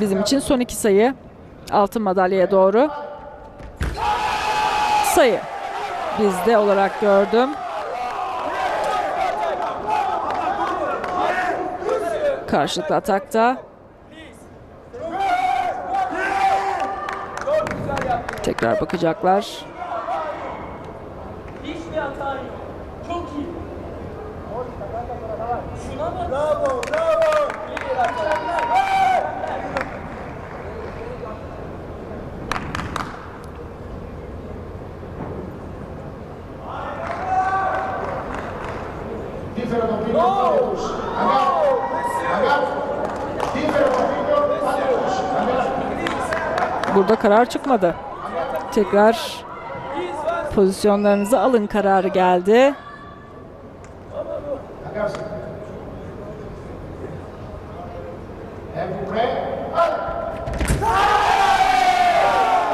Bizim için son iki sayı. Altın madalyaya doğru. Sayı. Bizde olarak gördüm. Karşılıklı atakta. Tekrar bakacaklar. Hiçbir hatan yok. Çok iyi. Şuna bak. Bravo, bravo. Burada karar çıkmadı. Tekrar pozisyonlarınızı alın kararı geldi.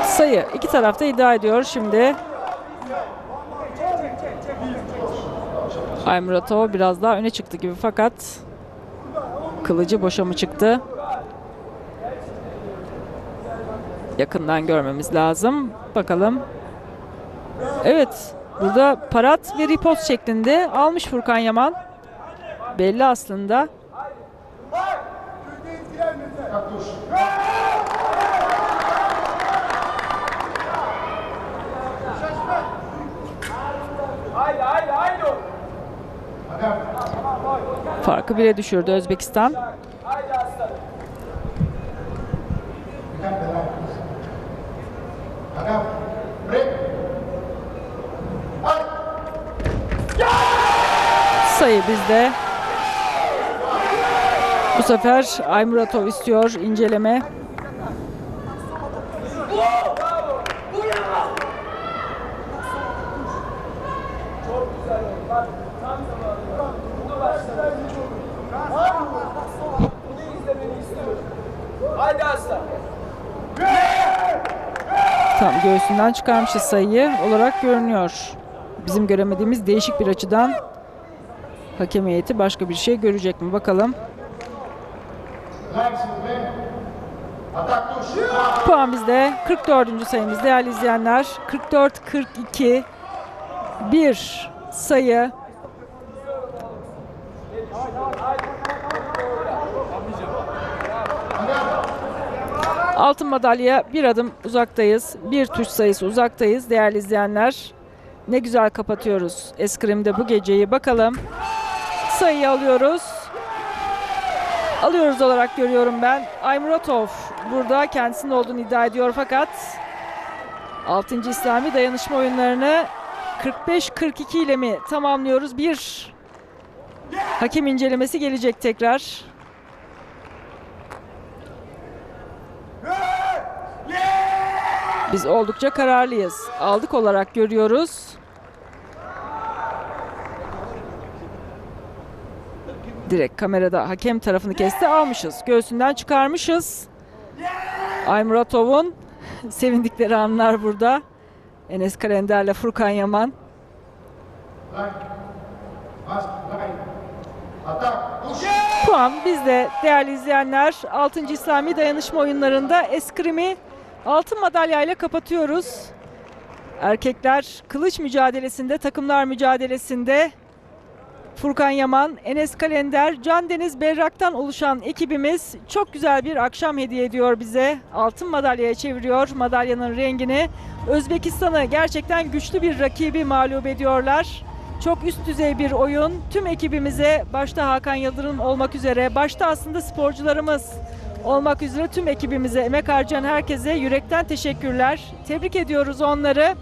Sayı iki tarafta iddia ediyor şimdi. Aymuratov biraz daha öne çıktı gibi fakat kılıcı boşa mı çıktı? Yakından görmemiz lazım. Bakalım. Evet. Burada parat ve ripost şeklinde almış Furkan Yaman. Belli aslında. Haydi, haydi. Farkı bire düşürdü Özbekistan. Sayı bizde. Bu sefer Aymuratov istiyor inceleme. Bunu Tam göğsünden çıkarmışız sayıyı olarak görünüyor. Bizim göremediğimiz değişik bir açıdan hakem heyeti başka bir şey görecek mi bakalım. Puan bizde 44. sayımız değerli izleyenler. 44-42 bir sayı. Altın madalya bir adım uzaktayız. Bir tuş sayısı uzaktayız değerli izleyenler. Ne güzel kapatıyoruz eskrimde bu geceyi. Bakalım sayıyı alıyoruz. Alıyoruz olarak görüyorum ben. Aymuratov burada kendisinin olduğunu iddia ediyor fakat 6. İslami dayanışma oyunlarını 45-42 ile mi tamamlıyoruz? Bir hakem incelemesi gelecek tekrar. Biz oldukça kararlıyız. Aldık olarak görüyoruz. Direkt kamerada hakem tarafını kesti almışız. Göğsünden çıkarmışız. Aymuratov'un sevindikleri anlar burada. Enes Kalender'le Furkan Yaman. Puan bizde değerli izleyenler. 6. İslami Dayanışma Oyunları'nda eskrimi altın madalyayla kapatıyoruz. Erkekler kılıç mücadelesinde, takımlar mücadelesinde Furkan Yaman, Enes Kalender, Can Deniz Berrak'tan oluşan ekibimiz çok güzel bir akşam hediye ediyor bize. Altın madalyaya çeviriyor madalyanın rengini. Özbekistan'ı gerçekten güçlü bir rakibi mağlup ediyorlar. Çok üst düzey bir oyun. Tüm ekibimize başta Hakan Yıldırım olmak üzere, başta aslında sporcularımız olmak üzere tüm ekibimize, emek harcayan herkese yürekten teşekkürler. Tebrik ediyoruz onları.